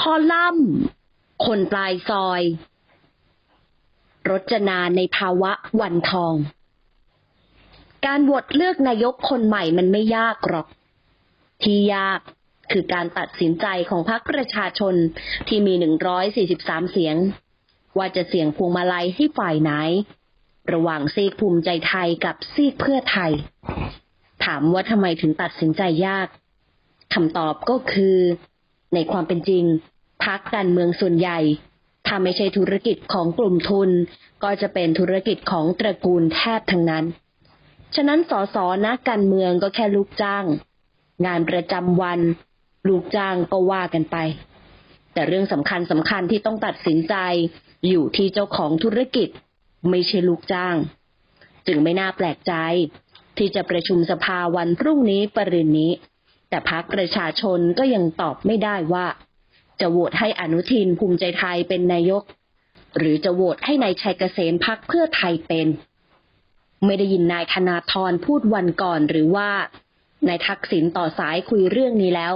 คอลัมน์ คนปลายซอย รจนาในภาวะวันทอง การโหวตเลือกนายกคนใหม่มันไม่ยากหรอก ที่ยากคือการตัดสินใจของพรรคประชาชนที่มี 143 เสียง ว่าจะเสี่ยงพวงมาลัยให้ฝ่ายไหน ระหว่างซีกภูมิใจไทยกับซีกเพื่อไทย ถามว่าทำไมถึงตัดสินใจยากคำตอบก็คือ ในความเป็นจริง พักการเมืองส่วนใหญ่ ถ้าไม่ใช่ธุรกิจของกลุ่มทุน ก็จะเป็นธุรกิจของตระกูลแทบทั้งนั้น ฉะนั้นสสนักการเมืองก็แค่ลูกจ้าง งานประจำวัน ลูกจ้างก็ว่ากันไป แต่เรื่องสำคัญสำคัญที่ต้องตัดสินใจอยู่ที่เจ้าของธุรกิจ ไม่ใช่ลูกจ้าง จึงไม่น่าแปลกใจ ที่จะประชุมสภาวันพรุ่งนี้ปรินนี้ แต่พักประชาชนก็ยังตอบไม่ได้ว่า จะโหวตให้อนุทินภูมิใจไทยเป็นนายก หรือจะโหวตให้นายชัยเกษมพักเพื่อไทยเป็น ไม่ได้ยินนายธนาธรพูดวันก่อนหรือว่านายทักษิณต่อสายคุยเรื่องนี้แล้ว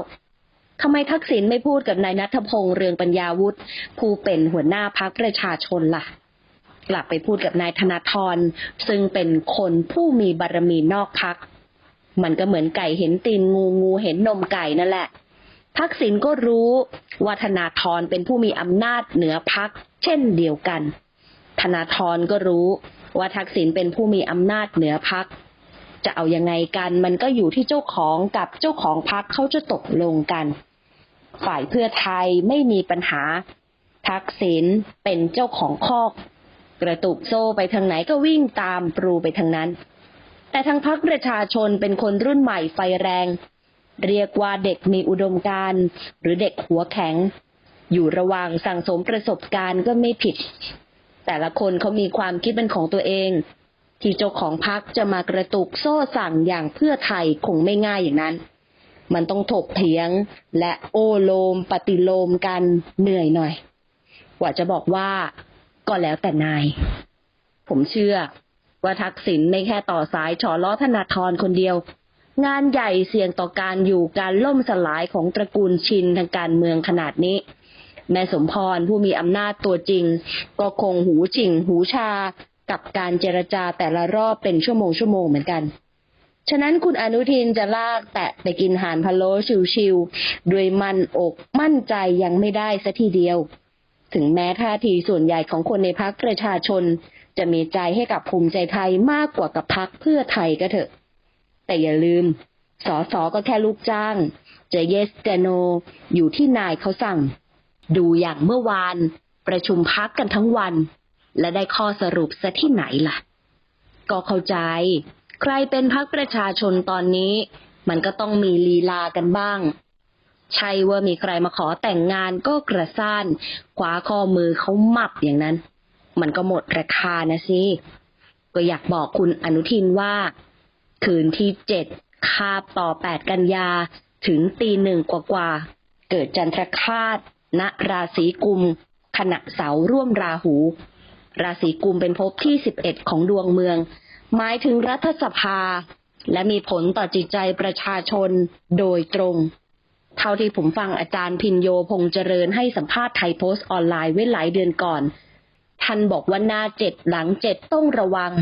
ทำไมทักษิณไม่พูดกับนายนัทพงษ์เรืองปัญญาวุฒิผู้เป็นหัวหน้าพักประชาชนล่ะ กลับไปพูดกับนายธนาธรซึ่งเป็นคนผู้มีบารมีนอกพัก มันก็เหมือนไก่เห็นตีนงูงูเห็นนมไก่นั่นแหละ ทักษิณก็รู้ว่าธนาธรเป็นผู้มีอำนาจเหนือพักเช่นเดียวกัน ธนาธรก็รู้ว่าทักษิณเป็นผู้มีอำนาจเหนือพักจะเอายังไงกัน มันก็อยู่ที่เจ้าของกับเจ้าของพักเขาจะตกลงกัน ฝ่ายเพื่อไทยไม่มีปัญหา ทักษิณเป็นเจ้าของคอก กระตุกโซ่ไปทางไหนก็วิ่งตามปรูไปทางนั้น แต่ทางพักประชาชนเป็นคนรุ่นใหม่ไฟแรง เรียกว่าเด็กมีอุดมการณ์หรือเด็กหัวแข็ง อยู่ระหว่างสั่งสมประสบการณ์ก็ไม่ผิด แต่ละคนเขามีความคิดเป็นของตัวเอง ที่เจ้าของพักจะมากระตุกโซ่สั่งอย่างเพื่อไทยคงไม่ง่ายอย่างนั้น มันต้องถกเถียงและโอโลมปฏิโลมกันเหนื่อยหน่อย กว่าจะบอกว่าก็แล้วแต่นาย ผมเชื่อว่าทักษิณไม่แค่ต่อสายฉอล้อธนาธรคนเดียว งานใหญ่เสี่ยงต่อการอยู่การล่มสลายของตระกูลชินทางการเมืองขนาดนี้ แม่สมพรผู้มีอำนาจตัวจริง ก็คงหูจิ่งหูชากับการเจรจาแต่ละรอบเป็นชั่วโมงชั่วโมงเหมือนกัน ฉะนั้นคุณอนุทินจะลากแตะไปกินหานพะโล้ชิวๆด้วยมันอกมั่นใจยังไม่ได้สัทีเดียว ถึงแม้ท่าทีส่วนใหญ่ของคนในพักประชาชน จะมีใจให้กับภูมิใจไทยมากกว่ากับพักเพื่อไทยก็เถอะ แต่อย่าลืม สอสอก็แค่ลูกจ้าง จะเยสจะโน อยู่ที่นายเขาสั่ง ดูอย่างเมื่อวาน ประชุมพักกันทั้งวัน และได้ข้อสรุปซะที่ไหนล่ะ ก็เข้าใจ ใครเป็นพักประชาชนตอนนี้ มันก็ต้องมีลีลากันบ้าง ใช่ว่ามีใครมาขอแต่งงานก็กระซ่านคว้าข้อมือเขาหมับอย่างนั้น มันก็หมดราคานะสิก็อยากบอกคุณอนุทินว่า คืนที่เจ็ดคาบต่อแปดกันยา ถึงตีหนึ่งกว่าๆ เกิดจันทรคาตณราศีกุม ขณะเสาร่วมราหู ราศีกุมเป็นภพที่สิบเอ็ดของดวงเมือง หมายถึงรัฐสภา และมีผลต่อจิตใจประชาชนโดยตรง เท่าที่ผมฟังอาจารย์พินโยพงษ์เจริญให้สัมภาษณ์ไทยโพสต์ออนไลน์ไว้หลายเดือนก่อน ท่านบอกว่าหน้าเจ็ดหลังเจ็ดต้องระวัง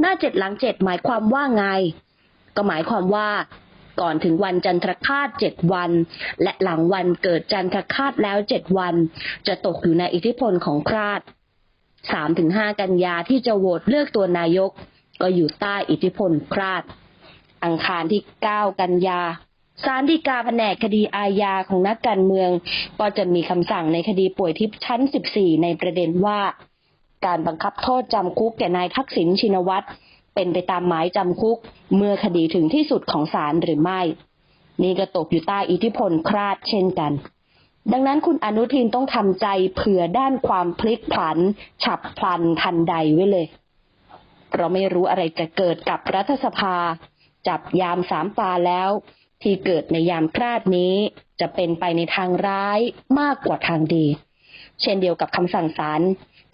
หน้าเจ็ดหลังเจ็ดหมายความว่าไง ก็หมายความว่าก่อนถึงวันจันทรคาตเจ็ดวัน และหลังวันเกิดจันทรคาตแล้วเจ็ดวัน จะตกอยู่ในอิทธิพลของคราดสามถึงห้ากันยาที่จะโหวตเลือกตัวนายก ก็อยู่ใต้อิทธิพลคราดอังคารที่เก้ากันยาศาลฎีกาแผนกคดีอาญาของนักการเมือง ก็จะมีคำสั่งในคดีป่วยทิพย์ชั้น 14 ในประเด็นว่า การบังคับโทษจำคุกแก่นายทักษิณชินวัตรเป็นไปตามหมายจำคุกเมื่อคดีถึงที่สุดของศาลหรือไม่ นี่ก็ตกอยู่ใต้อิทธิพลคราดเช่นกัน ดังนั้นคุณอนุทินต้องทำใจเผื่อด้านความพลิกผัน ฉับพลันทันใดไว้เลยเราไม่รู้อะไรจะเกิดกับรัฐสภา จับยามสามตาแล้ว ที่เกิดในยามคราดนี้จะเป็นไปในทางร้ายมากกว่าทางดี เช่นเดียวกับคำสั่งศาล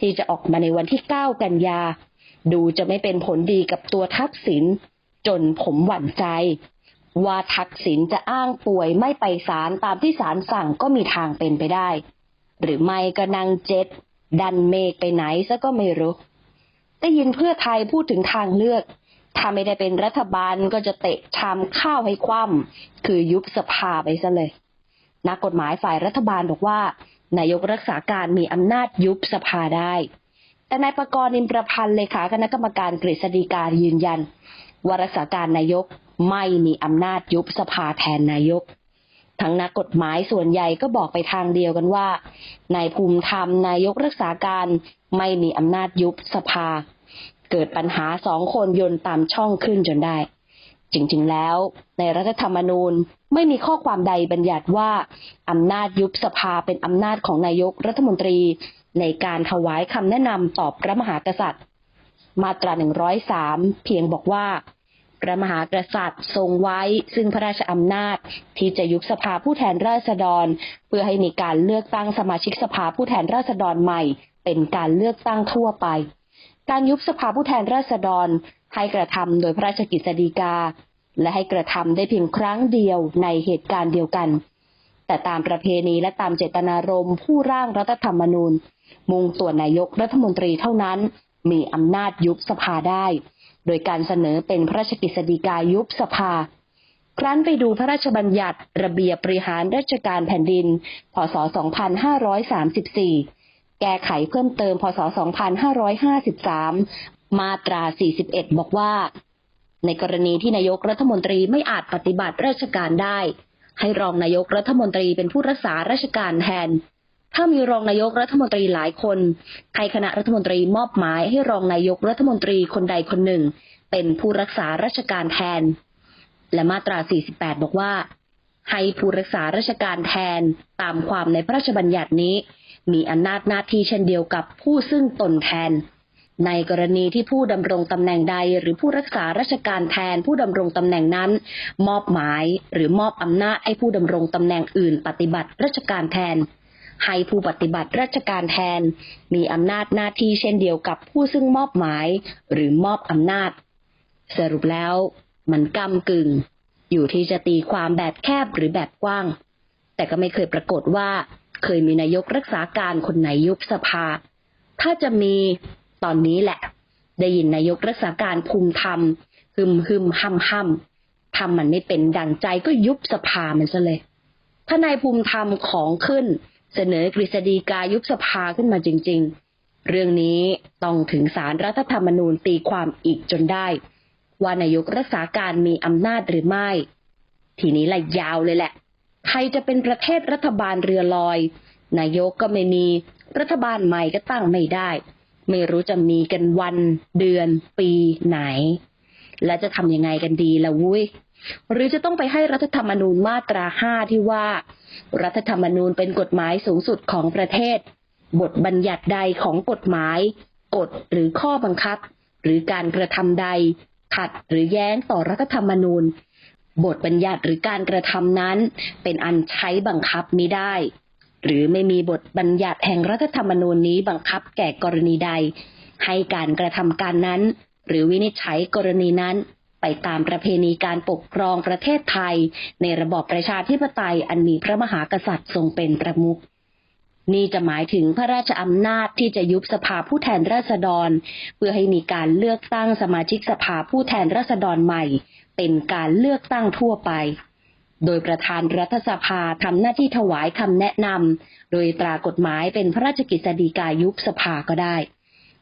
ที่จะออกมาในวันที่ 9 กันยา ดูจะไม่เป็นผลดีกับตัวทักษิณจนผมหวั่นใจ ว่าทักษิณจะอ้างป่วยไม่ไปศาลตามที่ศาลสั่งก็มีทางเป็นไปได้ หรือไม่ก็นั่งเจ็ตดันเมฆไปไหนซะก็ไม่รู้ได้ยินเพื่อไทยพูดถึงทางเลือก ถ้าไม่ได้เป็นรัฐบาลก็จะเตะชามข้าวให้คว่ำคือยุบสภาไปซะเลย นักกฎหมายฝ่ายรัฐบาลบอกว่า นายกรักษาการมีอำนาจยุบสภาได้ แต่นายประกรณ์นิมประพันธ์เลขาคณะกรรมการกฤษฎีกายืนยันว่ารักษาการนายกไม่มีอำนาจยุบสภาแทนนายก ทั้งนักกฎหมายส่วนใหญ่ก็บอกไปทางเดียวกันว่านายภูมิธรรมนายกรักษาการไม่มีอำนาจยุบสภา เกิดปัญหาสองคนยนตามช่องขึ้นจนได้ จริงๆแล้วในรัฐธรรมนูญ ไม่มีข้อความใดบัญญัติว่าอำนาจยุบสภาเป็นอำนาจของนายกรัฐมนตรี ในการถวายคำแนะนำต่อพระมหากษัตริย์ มาตรา 103 เพียงบอกว่า พระมหากษัตริย์ทรงไว้ซึ่งพระราชอำนาจที่จะยุบสภาผู้แทนราษฎร เพื่อให้มีการเลือกตั้งสมาชิกสภาผู้แทนราษฎรใหม่ เป็นการเลือกตั้งทั่วไป การยุบสภาผู้แทนราษฎรให้กระทำโดยพระราชกิจสีกา และให้กระทำได้เพียงครั้งเดียวในเหตุการณ์เดียวกัน แต่ตามประเพณีและตามเจตนารมณ์ผู้ร่างรัฐธรรมนูญ มุ่งตัวนายกรัฐมนตรีเท่านั้น มีอำนาจยุบสภาได้ โดยการเสนอเป็นพระราชกิจสีกายุบสภา ครั้นไปดูพระราชบัญญัติระเบียบบริหารราชการแผ่นดิน พศ 2534แก้ไขเพิ่มเติมพศ 2553 มาตรา 41 บอกว่า ในกรณีที่นายกรัฐมนตรีไม่อาจปฏิบัติราชการได้ ให้รองนายกรัฐมนตรีเป็นผู้รักษาราชการแทน ถ้ามีรองนายกรัฐมนตรีหลายคนให้คณะรัฐมนตรีมอบหมายให้รองนายกรัฐมนตรีคนใดคนหนึ่ง เป็นผู้รักษาราชการแทน และมาตรา 48 บอกว่า ให้ผู้รักษาราชการแทนตามความในพระราชบัญญัตินี้ มีอำนาจหน้าที่เช่นเดียวกับผู้ซึ่งตนแทน ในกรณีที่ผู้ดำรงตำแหน่งใด หรือผู้รักษาราชการแทนผู้ดำรงตำแหน่งนั้น มอบหมายหรือมอบอำนาจให้ผู้ดำรงตำแหน่งอื่น ปฏิบัติราชการแทน ให้ผู้ปฏิบัติราชการแทน มีอำนาจหน้าที่เช่นเดียวกับผู้ซึ่งมอบหมาย หรือมอบอำนาจ สรุปแล้ว มันกำกึ่ง อยู่ที่จะตีความแบบแคบหรือแบบกว้าง แต่ก็ไม่เคยปรากฏว่า เคยมีนายกรักษาการคนไหนยุบสภา ถ้าจะมี ตอนนี้แหละ ได้ยินนายกรักษาการภูมิธรรมฮึมฮึมห้ำห้ำทำมันไม่เป็นดังใจก็ยุบสภามันซะเลยถ้านายภูมิธรรมของขึ้น เสนอกฤษฎีกายุบสภาขึ้นมาจริง ๆ เรื่องนี้ต้องถึงสารรัฐธรรมนูญตีความอีกจนได้ ว่านายกรักษาการมีอำนาจหรือไม่ ทีนี้ละยาวเลยแหละ ใครจะเป็นประเทศรัฐบาลเรือลอย นายกก็ไม่มีรัฐบาลใหม่ก็ตั้งไม่ได้ ไม่รู้จะมีกันวันเดือนปีไหน และจะทำยังไงกันดีละวุ้ยหรือจะต้องไปให้รัฐธรรมนูญมาตราห้าที่ว่า รัฐธรรมนูญเป็นกฎหมายสูงสุดของประเทศ บทบัญญัติใดของกฎหมาย กฎหรือข้อบังคับ หรือการกระทำใด ขัดหรือแย้งต่อรัฐธรรมนูญ บทบัญญัติหรือการกระทำนั้น เป็นอันใช้บังคับมิได้ หรือไม่มีบทบัญญัติแห่งรัฐธรรมนูญนี้บังคับแก่กรณีใด ให้การกระทำการนั้น หรือวินิจฉัยกรณีนั้น ไปตามประเพณีการปกครองประเทศไทย ในระบอบประชาธิปไตยอันมีพระมหากษัตริย์ทรงเป็นประมุขนี่จะหมายถึงพระราชอำนาจที่จะยุบสภาผู้แทนราษฎร เพื่อให้มีการเลือกตั้งสมาชิกสภาผู้แทนราษฎรใหม่ เป็นการเลือกตั้งทั่วไป โดยประธานรัฐสภาทำหน้าที่ถวายคำแนะนำ โดยตรากฎหมายเป็นพระราชกิจสีกายุบสภาก็ได้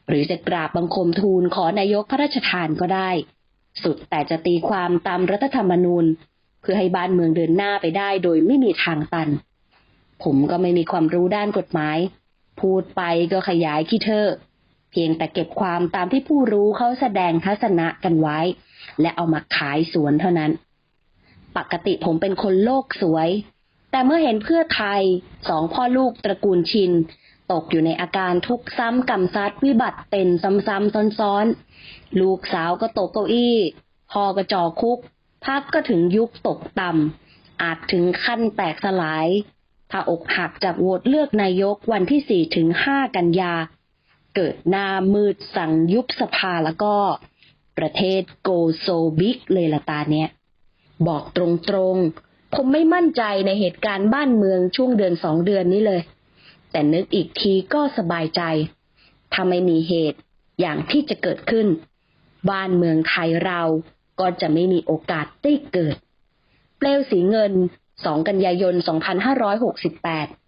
หรือจะกราบบังคมทูลขอนายกพระราชทานก็ได้ สุดแต่จะตีความตามรัฐธรรมนูญ เพื่อให้บ้านเมืองเดินหน้าไปได้โดยไม่มีทางตัน ผมก็ไม่มีความรู้ด้านกฎหมาย พูดไปก็ขยายขี้เถอะเพียงแต่เก็บความตามที่ผู้รู้เขาแสดงทัศนะกันไว้ และเอามาขายสวนเท่านั้น ปกติผมเป็นคนโลกสวย แต่เมื่อเห็นเพื่อไทยสองพ่อลูกตระกูลชิน ตกอยู่ในอาการทุกซ้ำกำซัดวิบัติเป็นซ้ำๆซ้อนๆ ลูกสาวก็ตกเก้าอี้ พ่อก็จ่อคุก พักก็ถึงยุคตกต่ำ อาจถึงขั้นแตกสลาย ถ้าอกหักจากโหวตเลือกนายกวันที่4ถึง5กันยา เกิดหน้ามืดสั่งยุบสภาแล้วก็ ประเทศโกโซบิกเลยละตาเนี้ย บอกตรงๆ ผมไม่มั่นใจในเหตุการณ์บ้านเมืองช่วงเดือนสองเดือนนี้เลย แต่นึกอีกทีก็สบายใจ ถ้าไม่มีเหตุอย่างที่จะเกิดขึ้น บ้านเมืองไทยเราก็จะไม่มีโอกาสได้เกิด เปลวสีเงิน 2 กันยายน 2568